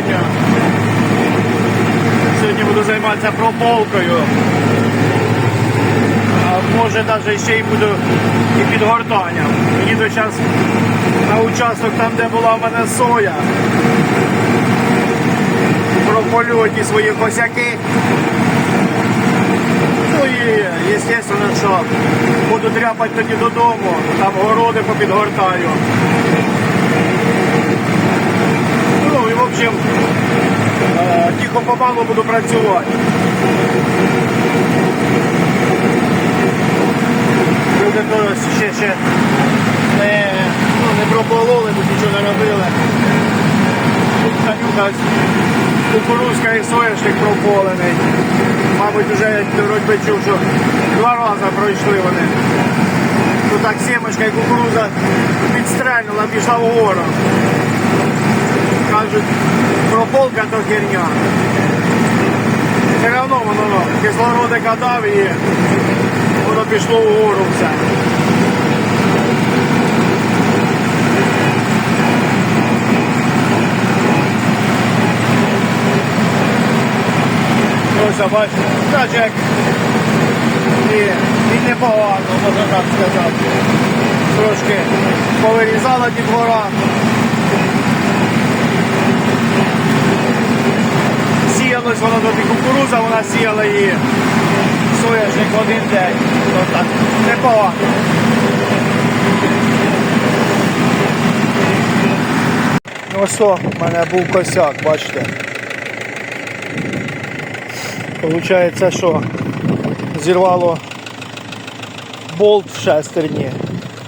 щеплення. Сьогодні буду займатися прополкою. А може навіть ще й буду і підгортанням. Їду зараз на участок там, де була в мене соя. Прополю ті свої косяки. Ну і, звісно, що буду дряпати тоді додому, там городи попідгортаю. В е, тихо помалу буду працювати. Люди то ще, ще не, ну, не пропололи, тут нічого не робили. Тут Танюка кукурузка і соняшник прополений. Мабуть, вже вроді чув, що два рази пройшли вони. Тут так сімочка і кукуруза підстрельнула, пішла вгору. Кажуть, прополка то херня. Все одно воно ну, кислородика дав і воно пішло вгору все. Ось, бачите, так і, непогано, можна так сказати. Трошки повирізала. Сіялось воно тут і кукуруза, вона сіяла її соняшник один день. То так, непогано. Ну що, в мене був косяк, бачите. Получається, що зірвало болт в шестерні,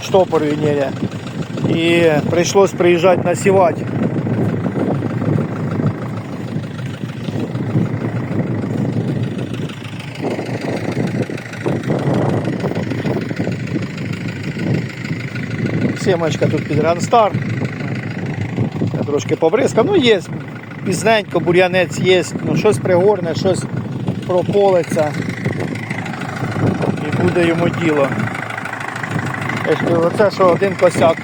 штопор вініря. І прийшлось приїжджати насівати. Сімочка тут під Ранстар. Трошки побризкав. Ну є, пізненько, бур'янець є, ну щось пригорне, щось прополиться і буде йому діло. Оце що один косяк.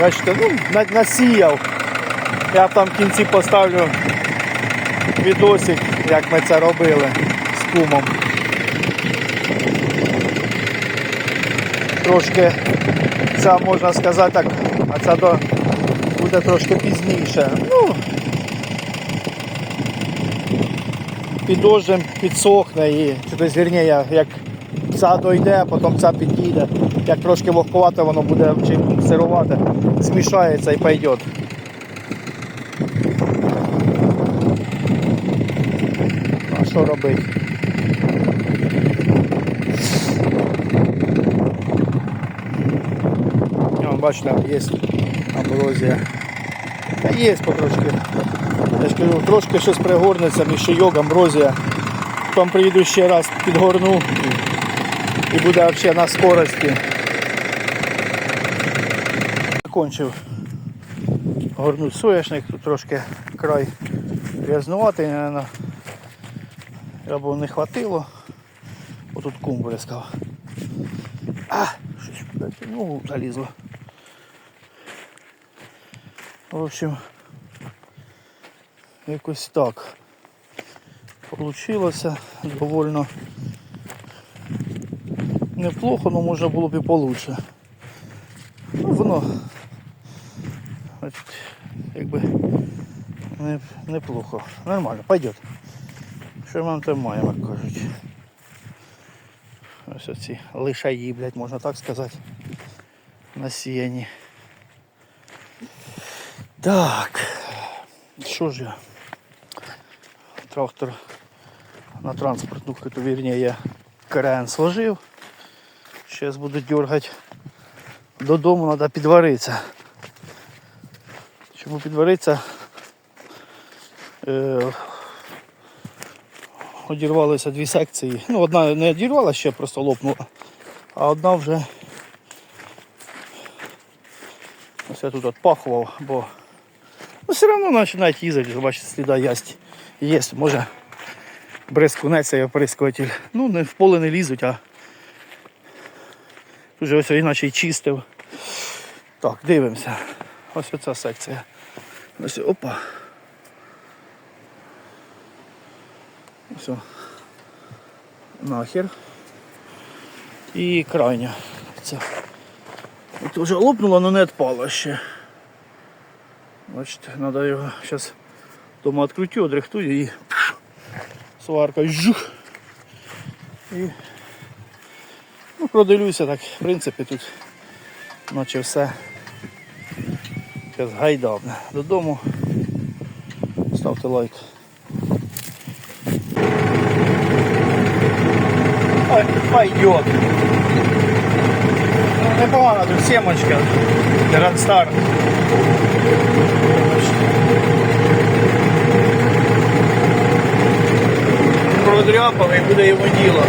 Бачите, ну, на- насіяв. Я там в кінці поставлю відосик, як ми це робили з кумом. Трошки це можна сказати так, а це до, буде трошки пізніше. Ну, підождем, підсохне і чи десь вірніше, як ця дойде, потім ця підійде. Як трошки вогкувати, воно буде чи сирувати, змішається і пойде. А що робити? Бачите, є амброзія. Та є потрошки. Я ж кажу, трошки щось пригорнеться, мішийок, амброзія. Потім приїду ще раз, підгорну і, буде взагалі на скорості. Закончив горнуть соняшник, тут трошки край грязнуватий, мабуть. Або не хватило. Отут кум бризкав. А, щось ну залізло. В общем, якось так. Получилося довольно неплохо, але може було б і получше. Ну, воно якби не, неплохо. Нормально, пойдет. Що нам там маємо, як кажуть. Ось оці лишаї, блядь, можна так сказати. Насіяні. Так. Що ж я? Трактор на транспортну вірніше я крен сложив. Зараз буду дергати. Додому треба підваритися. Чому підваритися? Е, одірвалися дві секції. Ну, одна не одірвалася ще, просто лопнула, а одна вже ось я тут отпахував, бо Ну, все одно починають їздити, бачите, сліда ясть. Є, може бризкунець і оприскуватель. Ну, не в поле не лізуть, а тут ось іначе й чистив. Так, дивимося. Ось оця секція. Ось опа. Все. Нахер. І крайня. Це. От вже лопнуло, але не відпало ще. Бачите, треба його зараз дома відкрутю, одрихтую і сварка жух. І ну, продивлюся так. В принципі, тут наче все. Гайдавне. Додому. Ставте лайк. Ой, пойдет. Ну, Непогана тут. Grand Star. Продряпав і буде його діло.